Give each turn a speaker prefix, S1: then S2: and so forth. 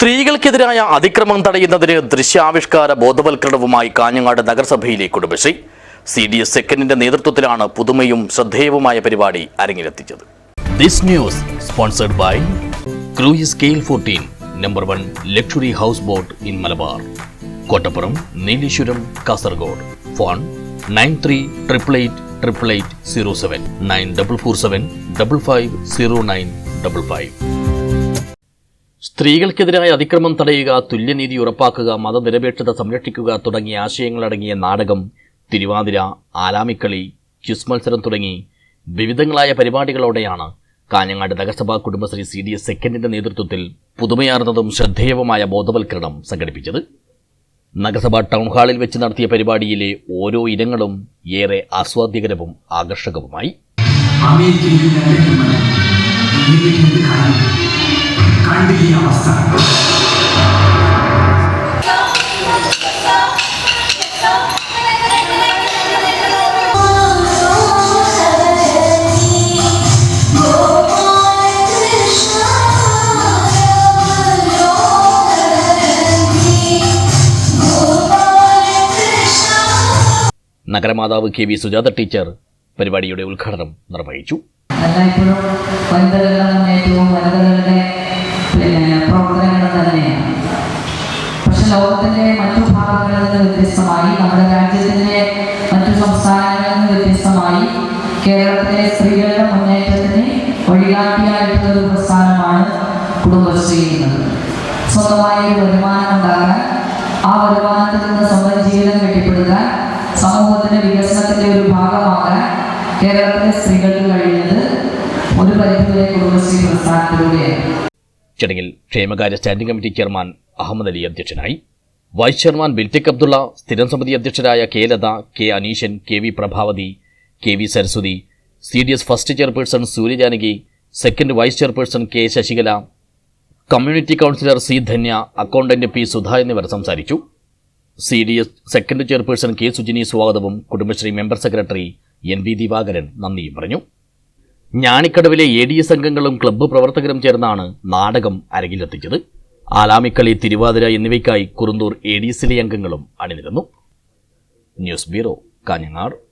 S1: സ്ത്രീകൾക്കെതിരായ അതിക്രമം തടയുന്നതിന് ദൃശ്യാവിഷ്കാര ബോധവൽക്കരണവുമായി കാഞ്ഞങ്ങാട് നഗരസഭയിലെ കുടുംബശ്രീ. സി ഡി എസ് സെക്കൻഡിന്റെ നേതൃത്വത്തിലാണ് പുതുമയും ശ്രദ്ധേയവുമായ പരിപാടി അരങ്ങിലെത്തിച്ചത്. Number one luxury house boat in Malabar Kottappuram Nileshwaram Kasaragod phone nine three triple eight triple eight zero seven nine double four seven double five zero nine double five സ്ത്രീകൾക്കെതിരായ അതിക്രമം തടയുക തുല്യനീതി ഉറപ്പാക്കുക മതനിരപേക്ഷത സംരക്ഷിക്കുക തുടങ്ങിയ ആശയങ്ങളടങ്ങിയ നാടകം തിരുവാതിര ആലാമിക്കളി ക്യുസ് മത്സരം തുടങ്ങി വിവിധങ്ങളായ പരിപാടികളോടെയാണ് കാഞ്ഞങ്ങാട് നഗരസഭാ കുടുംബശ്രീ സി ഡി എസ് സെക്കൻഡിന്റെ നേതൃത്വത്തിൽ പുതുമയാർന്നതും ശ്രദ്ധേയവുമായ ബോധവൽക്കരണം സംഘടിപ്പിച്ചത്. നഗരസഭാ ടൗൺ ഹാളിൽ വെച്ച് നടത്തിയ പരിപാടിയിലെ ഓരോ ഇനങ്ങളും ഏറെ ആസ്വാദ്യകരവും ആകർഷകവുമായി.
S2: കണ്ട് ഈ അവസ്ഥ
S1: നഗരമാതാവ് കെ വി സുജാത ടീച്ചർ പരിപാടിയുടെ ഉദ്ഘാടനം നിർവഹിച്ചു.
S3: എല്ലായ്പ്പോഴും വനിതകളുടെ മുന്നേറ്റവും വനിതകളുടെ ലോകത്തിന്റെ മറ്റു ഭാഗങ്ങളിൽ നിന്ന് വ്യത്യസ്തമായി നമ്മുടെ രാജ്യത്തിന്റെ മറ്റു സംസ്ഥാനങ്ങളിൽ നിന്ന് വ്യത്യസ്തമായി കേരളത്തിലെ സ്ത്രീകളുടെ മുന്നേറ്റത്തിന് വഴികാട്ടിയായിട്ടുള്ള ഒരു പ്രസ്ഥാനമാണ് കുടുംബശ്രീ സ്വന്തമായ ഒരു വരുമാനം ഉണ്ടാകാൻ ആ വരുമാനത്തിൽ നിന്ന് സ്വന്തം ജീവിതം കെട്ടിപ്പടുക്കാൻ സമൂഹത്തിന്റെ വികസനത്തിന്റെ ഒരു ഭാഗമാകാൻ കേരളത്തിലെ സ്ത്രീകൾക്ക് കഴിയുന്നത് ഒരു പരിധിവരെ കുടുംബശ്രീ പ്രസ്ഥാനത്തിലൂടെയാണ്.
S1: ചടങ്ങിൽ ക്ഷേമകാര്യ standing committee chairman Ahammed Ali അധ്യക്ഷനായി. വൈസ് ചെയർമാൻ ബിൽറ്റിക് അബ്ദുള്ള സ്ഥിരം സമിതി അധ്യക്ഷരായ K Latha K Aneeshan K V Prabhavathi K V Saraswathi C D S first chairperson Suryajanaki second vice chairperson K Sasikala community counsellor C Dhanya accountant P Sudha എന്നിവർ സംസാരിച്ചു. C D S second chairperson K Sujini സ്വാഗതവും Kudumbashree member secretary N V Divakaran നന്ദിയും പറഞ്ഞു. ഞാണിക്കടവിലെ A D S അംഗങ്ങളും club പ്രവർത്തകരും ചേർന്നാണ് നാടകം അരങ്ങിലെത്തിച്ചത്. ആലാമിക്കളി തിരുവാതിര എന്നിവയ്ക്കായി കുറുന്തൂർ എ ഡി സിലെ അംഗങ്ങളും അണിനിരുന്നു. News bureau Kanhangad.